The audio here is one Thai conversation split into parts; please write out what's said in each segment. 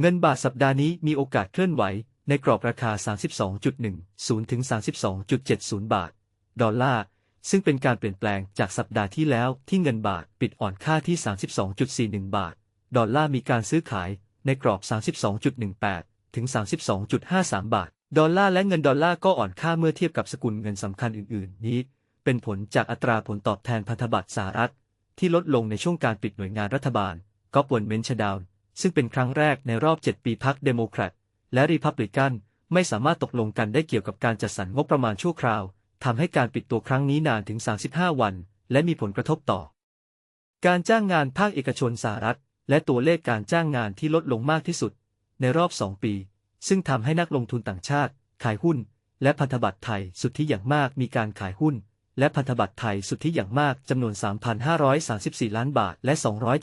เงินบาทสัปดาห์นี้มีโอกาสเคลื่อนไหว ในกรอบราคา 32.10 ถึง 32.70 บาท ดอลลาร์ ซึ่งเป็นการเปลี่ยนแปลงจากสัปดาห์ที่แล้วที่เงินบาทปิดอ่อนค่าที่ 32.41 บาท ดอลลาร์มีการซื้อขายในกรอบ 32.18 ถึง 32.53 บาท ดอลลาร์และเงินดอลลาร์ก็อ่อนค่าเมื่อเทียบกับสกุลเงินสำคัญอื่น ๆ นี้ เป็นผลจากอัตราผลตอบแทนพันธบัตรสหรัฐ ที่ลดลงในช่วงการปิดหน่วยงานรัฐบาลก็ปวนเมนชดาวน์ ซึ่งเป็นครั้งแรกในรอบ 7 ปีพรรคเดโมแครตและรีพับลิกันไม่สามารถตกลงกันได้เกี่ยวกับการจัดสรรงบประมาณชั่วคราวทำให้การปิดตัวครั้งนี้นานถึง 35 วัน และมีผลกระทบต่อ การจ้างงานภาคเอกชนสหรัฐ และตัวเลขการจ้างงานที่ลดลงมากที่สุด ในรอบ 2 ปี ซึ่งทำให้นักลงทุนต่างชาติ ขายหุ้น และพันธบัตรไทยสุดทธิอย่างมากมีการขายหุ้น และพันธบัตรไทยสุทธิอย่างมากจำนวน 3,534 ล้านบาท และ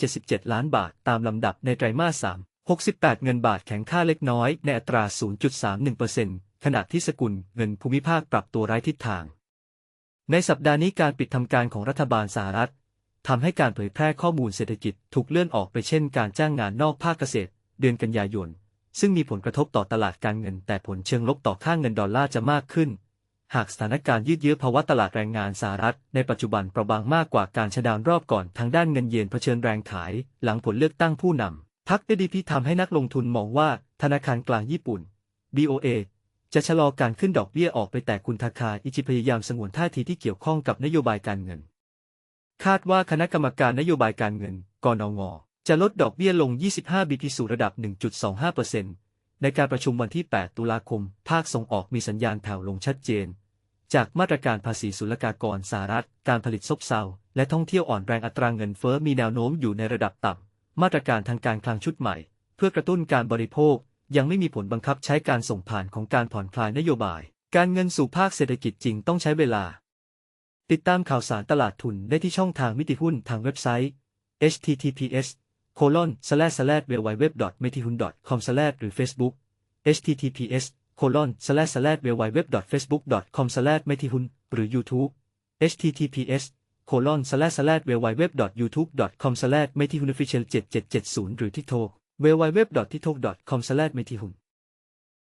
277 ล้านบาท ตามลำดับในไตรมาส 3 68 เงินบาทแข็งค่าเล็กน้อยในอัตรา 0.31%ขณะที่สกุลเงินภูมิภาคปรับตัวไร้ทิศทาง ในสัปดาห์นี้การปิดทำการของรัฐบาลสหรัฐทำให้การเผยแพร่ข้อมูลเศรษฐกิจถูกเลื่อนออกไปเช่นการจ้างงานนอกภาคเกษตร เดือนกันยายน ซึ่งมีผลกระทบต่อตลาดการเงินแต่ผลเชิงลบต่อค่างเงินดอลลาร์จะมากขึ้น หากสถานการณ์ยืดเยื้อภาวะตลาดแรงงานสหรัฐ ในปัจจุบันเปราะบางมากกว่าการชะดานรอบก่อนทางด้านเงินเยนเผชิญแรงขาย หลังผลเลือกตั้งผู้นำพรรค ADP ทำให้นักลงทุนมองว่าธนาคารกลางญี่ปุ่น BOA จะชะลอการขึ้นดอกเบี้ยออกไปแต่คุณทาคาอิจิพยายามสงวนท่าทีที่เกี่ยวข้องกับนโยบายการเงิน คาดว่าคณะกรรมการนโยบายการเงิน กนง จะลดดอกเบี้ยลง 25 BP สู่ระดับ 1.25% ในการประชุมวันที่ 8 ตุลาคม ภาคส่งออกมีสัญญาณแผ่วลงชัดเจน จากมาตรการภาษีศุลกากรสหรัฐ การผลิตซบเซาและท่องเที่ยวอ่อนแรงอัตราเงินเฟ้อมีแนวโน้มอยู่ในระดับต่ำ มาตรการทางการคลังชุดใหม่ เพื่อกระตุ้นการบริโภค ยังไม่มีผลบังคับใช้การส่งผ่านของการผ่อนคลายนโยบาย การเงินสู่ภาคเศรษฐกิจจริงต้องใช้เวลา ติดตามข่าวสารตลาดทุนได้ที่ช่องทางมิติหุ้นทางเว็บไซต์ https colon slash slash www.metihun com slash หรือ Facebook https colon slash slash www.facebook com slash metihun หรือ YouTube https colon slash slash www.youtube.com slash metihunofficial 7770หรือ TikTok www.tiktok.com slash metihun